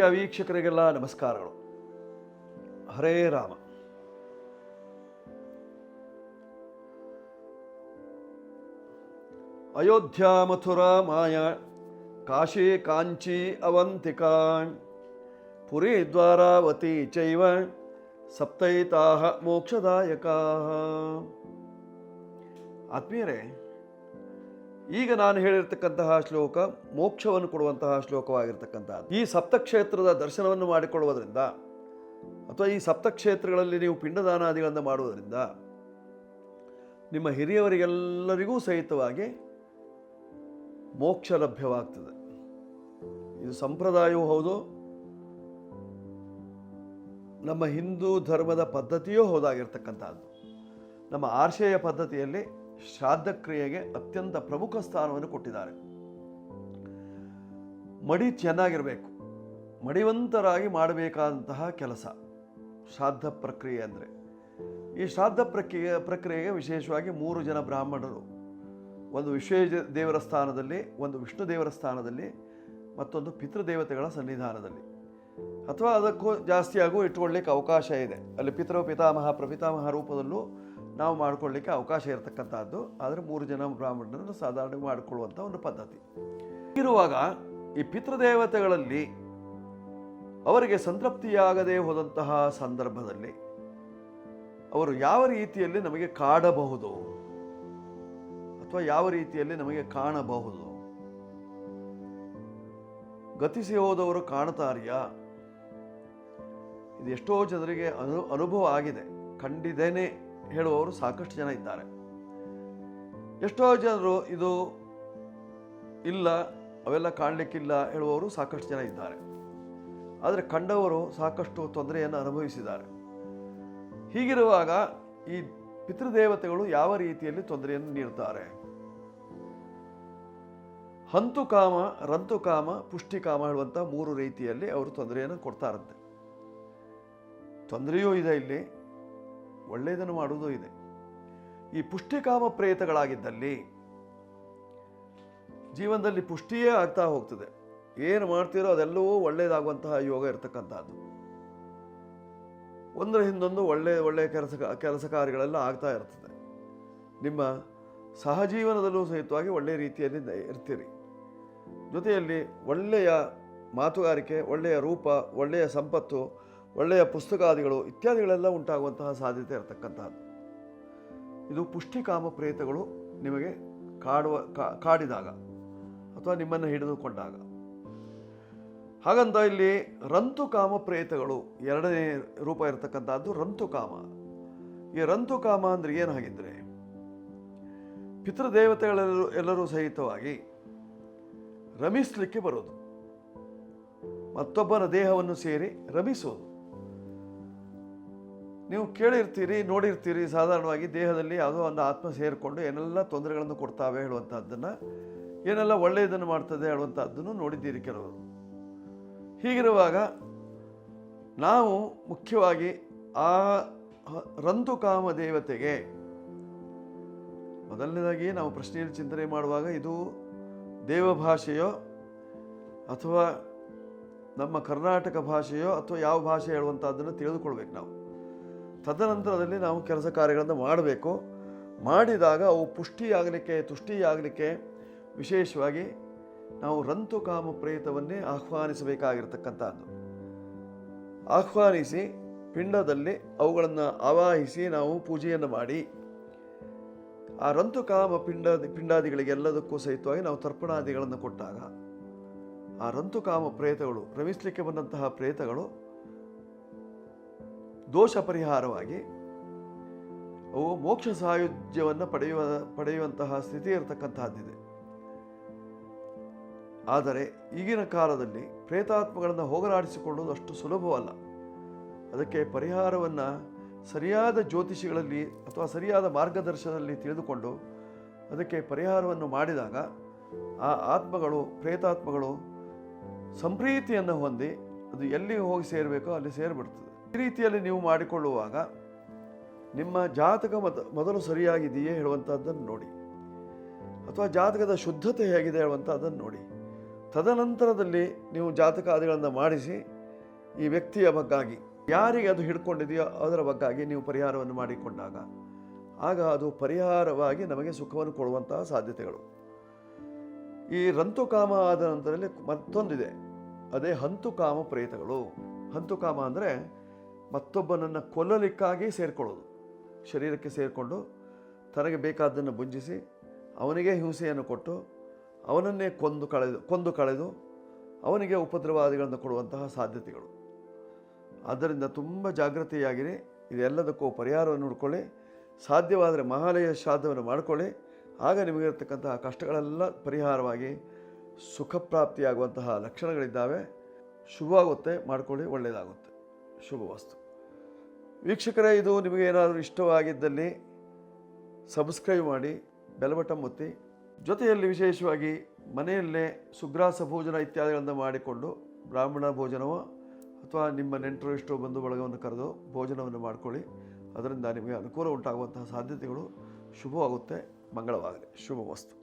ಪ್ರೀತಿಯ ವೀಕ್ಷಕರಿಗೆಲ್ಲ ನಮಸ್ಕಾರಗಳು. ಹರೇ ರಾಮ. ಅಯೋಧ್ಯ ಮಥುರಾ ಮಾಯ, ಕಾಶಿ ಕಾಂಚಿ ಅವಂತಿಕಾ, ಪುರಿ ದ್ವಾರಾವತಿ ಚೈವ, ಸಪ್ತೈತಾಹ ಮೋಕ್ಷದಾಯಕ. ಆತ್ಮೀಯರೇ ಈಗ ನಾನು ಹೇಳಿರ್ತಕ್ಕಂತಹ ಶ್ಲೋಕ ಮೋಕ್ಷವನ್ನು ಕೊಡುವಂತಹ ಶ್ಲೋಕವಾಗಿರ್ತಕ್ಕಂತಹ ಈ ಸಪ್ತಕ್ಷೇತ್ರದ ದರ್ಶನವನ್ನು ಮಾಡಿಕೊಳ್ಳುವುದರಿಂದ, ಅಥವಾ ಈ ಸಪ್ತಕ್ಷೇತ್ರಗಳಲ್ಲಿ ನೀವು ಪಿಂಡದಾನಾದಿಗಳನ್ನು ಮಾಡುವುದರಿಂದ, ನಿಮ್ಮ ಹಿರಿಯವರಿಗೆಲ್ಲರಿಗೂ ಸಹಿತವಾಗಿ ಮೋಕ್ಷ ಲಭ್ಯವಾಗ್ತದೆ. ಇದು ಸಂಪ್ರದಾಯವೂ ಹೌದು, ನಮ್ಮ ಹಿಂದೂ ಧರ್ಮದ ಪದ್ಧತಿಯೂ ಹೌದಾಗಿರ್ತಕ್ಕಂಥದ್ದು. ನಮ್ಮ ಆರ್ಷೇಯ ಪದ್ಧತಿಯಲ್ಲಿ ಶ್ರಾದ್ದ ಕ್ರಿಯೆಗೆ ಅತ್ಯಂತ ಪ್ರಮುಖ ಸ್ಥಾನವನ್ನು ಕೊಟ್ಟಿದ್ದಾರೆ. ಮಡಿ ಚೆನ್ನಾಗಿರಬೇಕು. ಮಡಿವಂತರಾಗಿ ಮಾಡಬೇಕಾದಂತಹ ಕೆಲಸ. ಶ್ರಾದ್ದ ಪ್ರಕ್ರಿಯೆ ಅಂದರೆ. ಈ ಶ್ರಾದ್ದ ಪ್ರಕ್ರಿಯೆ, ಪ್ರಕ್ರಿಯೆಗೆ ವಿಶೇಷವಾಗಿ ಮೂರು ಜನ ಬ್ರಾಹ್ಮಣರು. ಒಂದು ವಿಶ್ವೇಶ ದೇವರ ಸ್ಥಾನದಲ್ಲಿ, ಒಂದು ವಿಷ್ಣು ದೇವರ ಸ್ಥಾನದಲ್ಲಿ, ಮತ್ತೊಂದು ಪಿತೃದೇವತೆಗಳ ಸನ್ನಿಧಾನದಲ್ಲಿ. ಅಥವಾ ಅದಕ್ಕೂ ಜಾಸ್ತಿಯಾಗೂ ಇಟ್ಕೊಳ್ಳಿಕ್ಕೆ ಅವಕಾಶ ಇದೆ. ಅಲ್ಲಿ ಪಿತೃ, ಪಿತಾಮಹ, ಪ್ರಪಿತಾಮಹ ರೂಪದಲ್ಲೂ ನಾವು ಮಾಡಿಕೊಳ್ಳಿಕ್ಕೆ ಅವಕಾಶ ಇರತಕ್ಕಂಥದ್ದು ಆದರೆ ಮೂರು ಜನ ಬ್ರಾಹ್ಮಣರನ್ನು ಸಾಧಾರಣ ಮಾಡಿಕೊಳ್ಳುವಂಥ ಒಂದು ಪದ್ಧತಿ. ಇರುವಾಗ ಈ ಪಿತೃದೇವತೆಗಳಲ್ಲಿ ಅವರಿಗೆ ಸಂತೃಪ್ತಿಯಾಗದೇ ಹೋದಂತಹ ಸಂದರ್ಭದಲ್ಲಿ ಅವರು ಯಾವ ರೀತಿಯಲ್ಲಿ ನಮಗೆ ಕಾಡಬಹುದು? ಅಥವಾ ಯಾವ ರೀತಿಯಲ್ಲಿ ನಮಗೆ ಕಾಣಬಹುದು? ಗತಿಸಿ ಹೋದವರು ಕಾಣ್ತಾರ್ಯ ಇದು ಎಷ್ಟೋ ಜನರಿಗೆ ಅನು, ಅನುಭವ ಆಗಿದೆ. ಕಂಡಿದ್ದೇನೆ ಹೇಳುವವರು ಸಾಕಷ್ಟು ಜನ ಇದ್ದಾರೆ. ಎಷ್ಟೋ ಜನರು ಇದು ಇಲ್ಲ, ಅವೆಲ್ಲ ಕಾಣಲಿಕ್ಕಿಲ್ಲ ಹೇಳುವವರು ಸಾಕಷ್ಟು ಜನ ಇದ್ದಾರೆ. ಆದರೆ ಕಂಡವರು ಸಾಕಷ್ಟು ತೊಂದರೆಯನ್ನು ಅನುಭವಿಸಿದ್ದಾರೆ. ಹೀಗಿರುವಾಗ ಈ ಪಿತೃದೇವತೆಗಳು ಯಾವ ರೀತಿಯಲ್ಲಿ ತೊಂದರೆಯನ್ನು ನೀಡ್ತಾರೆ? ಹಂತುಕಾಮ ರಂತುಕಾಮ ಪುಷ್ಟಿಕಾಮ ಹೇಳುವಂಥ ಮೂರು ರೀತಿಯಲ್ಲಿ ಅವರು ತೊಂದರೆಯನ್ನು ಕೊಡ್ತಾರಂತೆ. ತೊಂದರೆಯೂ ಇದೆ ಇಲ್ಲಿ. ಒಳ್ಳೆಯದನ್ನು ಮಾಡುವುದೂ ಇದೆ. ಈ ಪುಷ್ಟಿಕಾಮ ಪ್ರೇತಗಳಾಗಿದ್ದಲ್ಲಿ ಜೀವನದಲ್ಲಿ ಪುಷ್ಟಿಯೇ ಆಗ್ತಾ ಹೋಗ್ತದೆ. ಏನು ಮಾಡ್ತೀರೋ ಅದೆಲ್ಲವೂ ಒಳ್ಳೆಯದಾಗುವಂತಹ ಯೋಗ ಇರತಕ್ಕಂಥದ್ದು. ಒಂದರ ಹಿಂದೊಂದು ಒಳ್ಳೆಯ ಒಳ್ಳೆಯ ಕೆಲಸ ಕೆಲಸ ಕಾರ್ಯಗಳೆಲ್ಲ ಆಗ್ತಾ ಇರ್ತದೆ. ನಿಮ್ಮ ಸಹಜೀವನದಲ್ಲೂ ಸಹಿತವಾಗಿ ಒಳ್ಳೆಯ ರೀತಿಯಲ್ಲಿ ಇರ್ತೀರಿ. ಜೊತೆಯಲ್ಲಿ ಒಳ್ಳೆಯ ಮಾತುಗಾರಿಕೆ, ಒಳ್ಳೆಯ ರೂಪ, ಒಳ್ಳೆಯ ಸಂಪತ್ತು ಒಳ್ಳೆಯ ಪುಸ್ತಕಾದಿಗಳು ಇತ್ಯಾದಿಗಳೆಲ್ಲ ಉಂಟಾಗುವಂತಹ ಸಾಧ್ಯತೆ ಇರತಕ್ಕಂಥದ್ದು. ಇದು ಪುಷ್ಟಿಕಾಮ ಪ್ರೇತಗಳು ನಿಮಗೆ ಕಾಡುವ ಕಾಡಿದಾಗ ಅಥವಾ ನಿಮ್ಮನ್ನು ಹಿಡಿದುಕೊಂಡಾಗ ಹಾಗಂತ ಇಲ್ಲಿ ರಂತುಕಾಮ ಪ್ರೇತಗಳು ಎರಡನೇ ರೂಪ ಇರತಕ್ಕಂಥದ್ದು ರಂತುಕಾಮ ಈ ರಂತುಕಾಮ ಅಂದರೆ ಏನಾಗಿದ್ರೆ ಪಿತೃದೇವತೆಗಳೆಲ್ಲರೂ, ಎಲ್ಲರೂ ಸಹಿತವಾಗಿ ರಮಿಸಲಿಕ್ಕೆ ಬರೋದು. ಮತ್ತೊಬ್ಬರ ದೇಹವನ್ನು ಸೇರಿ ರಮಿಸೋದು. ನೀವು ಕೇಳಿರ್ತೀರಿ, ನೋಡಿರ್ತೀರಿ, ಸಾಧಾರಣವಾಗಿ ದೇಹದಲ್ಲಿ ಯಾವುದೋ ಒಂದು ಆತ್ಮ ಸೇರಿಕೊಂಡು ಏನೆಲ್ಲ ತೊಂದರೆಗಳನ್ನು ಕೊಡ್ತಾವೆ ಹೇಳುವಂಥದ್ದನ್ನು ಏನೆಲ್ಲ ಒಳ್ಳೆಯದನ್ನು ಮಾಡ್ತದೆ ಹೇಳುವಂಥದ್ದನ್ನು ನೋಡಿದ್ದೀರಿ ಕೆಲವರು. ಹೀಗಿರುವಾಗ ನಾವು ಮುಖ್ಯವಾಗಿ ಆ ರಂತುಕಾಮ ದೇವತೆಗೆ ಮೊದಲನೇದಾಗಿ ನಾವು ಪ್ರಶ್ನೆಯಲ್ಲಿ ಚಿಂತನೆ ಮಾಡುವಾಗ ಇದು ದೇವಭಾಷೆಯೋ ಅಥವಾ ನಮ್ಮ ಕರ್ನಾಟಕ ಭಾಷೆಯೋ ಅಥವಾ ಯಾವ ಭಾಷೆ ಹೇಳುವಂಥದ್ದನ್ನು ತಿಳಿದುಕೊಳ್ಬೇಕು ನಾವು. ತದನಂತರದಲ್ಲಿ ನಾವು ಕೆಲಸ ಕಾರ್ಯಗಳನ್ನು ಮಾಡಬೇಕು. ಮಾಡಿದಾಗ ಅವು ಪುಷ್ಟಿಯಾಗಲಿಕ್ಕೆ, ತುಷ್ಟಿಯಾಗಲಿಕ್ಕೆ ವಿಶೇಷವಾಗಿ ನಾವು ರಂತುಕಾಮ ಪ್ರೇತವನ್ನೇ ಆಹ್ವಾನಿಸಬೇಕಾಗಿರ್ತಕ್ಕಂಥದ್ದು. ಆಹ್ವಾನಿಸಿ ಪಿಂಡದಲ್ಲಿ ಅವುಗಳನ್ನು ಆವಾಹಿಸಿ ನಾವು ಪೂಜೆಯನ್ನು ಮಾಡಿ, ಆ ರಂತುಕಾಮ ಪಿಂಡ ಪಿಂಡಾದಿಗಳಿಗೆ ಎಲ್ಲದಕ್ಕೂ ಸಹಿತವಾಗಿ ನಾವು ತರ್ಪಣಾದಿಗಳನ್ನು ಕೊಟ್ಟಾಗ ಆ ರಂತುಕಾಮ ಪ್ರೇತಗಳು ರಮಿಸಲಿಕ್ಕೆ ಬಂದಂತಹ ಪ್ರೇತಗಳು ದೋಷ ಪರಿಹಾರವಾಗಿ ಅವು ಮೋಕ್ಷ ಸಾಯುಜ್ಯವನ್ನು ಪಡೆಯುವ, ಪಡೆಯುವಂತಹ ಸ್ಥಿತಿ ಇರತಕ್ಕಂತಹದ್ದಿದೆ. ಆದರೆ ಈಗಿನ ಕಾಲದಲ್ಲಿ ಪ್ರೇತಾತ್ಮಗಳನ್ನು ಹೋಗಲಾಡಿಸಿಕೊಳ್ಳುವುದು ಅಷ್ಟು ಸುಲಭವಲ್ಲ. ಅದಕ್ಕೆ ಪರಿಹಾರವನ್ನು ಸರಿಯಾದ ಜ್ಯೋತಿಷಿಗಳಲ್ಲಿ ಅಥವಾ ಸರಿಯಾದ ಮಾರ್ಗದರ್ಶನದಲ್ಲಿ ತಿಳಿದುಕೊಂಡು ಅದಕ್ಕೆ ಪರಿಹಾರವನ್ನು ಮಾಡಿದಾಗ ಆ ಆತ್ಮಗಳು, ಪ್ರೇತಾತ್ಮಗಳು ಸಂಪ್ರೀತಿಯನ್ನು ಹೊಂದಿ ಅದು ಎಲ್ಲಿ ಹೋಗಿ ಸೇರಬೇಕೋ ಅಲ್ಲಿ ಸೇರಿಬಿಡ್ತದೆ. ಈ ರೀತಿಯಲ್ಲಿ ನೀವು ಮಾಡಿಕೊಳ್ಳುವಾಗ ನಿಮ್ಮ ಜಾತಕ ಮೊದ ಮೊದಲು ಸರಿಯಾಗಿದೆಯೇ ಹೇಳುವಂಥದ್ದನ್ನು ನೋಡಿ. ಅಥವಾ ಜಾತಕದ ಶುದ್ಧತೆ ಹೇಗಿದೆ ಹೇಳುವಂಥದ್ದನ್ನು ನೋಡಿ. ತದನಂತರದಲ್ಲಿ ನೀವು ಜಾತಕಾದಿಗಳನ್ನು ಮಾಡಿಸಿ ಈ ವ್ಯಕ್ತಿಯ ಬಗ್ಗಾಗಿ, ಯಾರಿಗೆ ಅದು ಹಿಡ್ಕೊಂಡಿದೆಯೋ ಅದರ ಬಗ್ಗಾಗಿ ನೀವು ಪರಿಹಾರವನ್ನು ಮಾಡಿಕೊಂಡಾಗ, ಆಗ ಅದು ಪರಿಹಾರವಾಗಿ ನಮಗೆ ಸುಖವನ್ನು ಕೊಡುವಂತಹ ಸಾಧ್ಯತೆಗಳು. ಈ ರಂತುಕಾಮ ಆದ ನಂತರದಲ್ಲಿ ಮತ್ತೊಂದಿದೆ. ಅದೇ ಹಂತುಕಾಮ ಪ್ರೇತಗಳು. ಹಂತುಕಾಮ ಅಂದರೆ ಮತ್ತೊಬ್ಬನನ್ನು ಕೊಲ್ಲಲಿಕ್ಕಾಗಿ ಸೇರಿಕೊಳ್ಳೋದು. ಶರೀರಕ್ಕೆ ಸೇರಿಕೊಂಡು ತನಗೆ ಬೇಕಾದ್ದನ್ನು ಭುಂಜಿಸಿ ಅವನಿಗೆ ಹಿಂಸೆಯನ್ನು ಕೊಟ್ಟು ಅವನನ್ನೇ ಕೊಂದು ಕಳೆದು ಕೊಂದು ಕಳೆದು ಅವನಿಗೆ ಉಪದ್ರವಾದಿಗಳನ್ನು ಕೊಡುವಂತಹ ಸಾಧ್ಯತೆಗಳು. ಆದ್ದರಿಂದ ತುಂಬ ಜಾಗೃತಿಯಾಗಿರಿ ಇದೆಲ್ಲದಕ್ಕೂ ಪರಿಹಾರವನ್ನು ಹುಡ್ಕೊಳ್ಳಿ. ಸಾಧ್ಯವಾದರೆ ಮಹಾಲಯ ಶ್ರಾದ್ದವನ್ನು ಮಾಡಿಕೊಳ್ಳಿ. ಆಗ ನಿಮಗಿರತಕ್ಕಂತಹ ಕಷ್ಟಗಳೆಲ್ಲ ಪರಿಹಾರವಾಗಿ ಸುಖ ಪ್ರಾಪ್ತಿಯಾಗುವಂತಹ ಲಕ್ಷಣಗಳಿದ್ದಾವೆ. ಶುಭವಾಗುತ್ತೆ. ಮಾಡಿಕೊಳ್ಳಿ. ಒಳ್ಳೆಯದಾಗುತ್ತೆ. ಶುಭವಸ್ತು. ವೀಕ್ಷಕರೇ, ಇದು ನಿಮಗೆ ಏನಾದರೂ ಇಷ್ಟವಾಗಿದ್ದಲ್ಲಿ ಸಬ್ಸ್ಕ್ರೈಬ್ ಮಾಡಿ ಬೆಲಬಟ ಮುತ್ತಿ ಜೊತೆಯಲ್ಲಿ ವಿಶೇಷವಾಗಿ ಮನೆಯಲ್ಲೇ ಸುಗ್ರಾಸ ಭೋಜನ ಇತ್ಯಾದಿಗಳನ್ನು ಮಾಡಿಕೊಂಡು ಬ್ರಾಹ್ಮಣ ಭೋಜನವೋ ಅಥವಾ ನಿಮ್ಮ ನೆಂಟರು ಎಷ್ಟೋ ಬಂಧು ಬಳಗವನ್ನು ಕರೆದು ಭೋಜನವನ್ನು ಮಾಡಿಕೊಳ್ಳಿ. ಅದರಿಂದ ನಿಮಗೆ ಅನುಕೂಲ ಉಂಟಾಗುವಂತಹ ಸಾಧ್ಯತೆಗಳು ಶುಭವಾಗುತ್ತೆ. ಮಂಗಳವಾಗಲಿ. ಶುಭವಸ್ತು.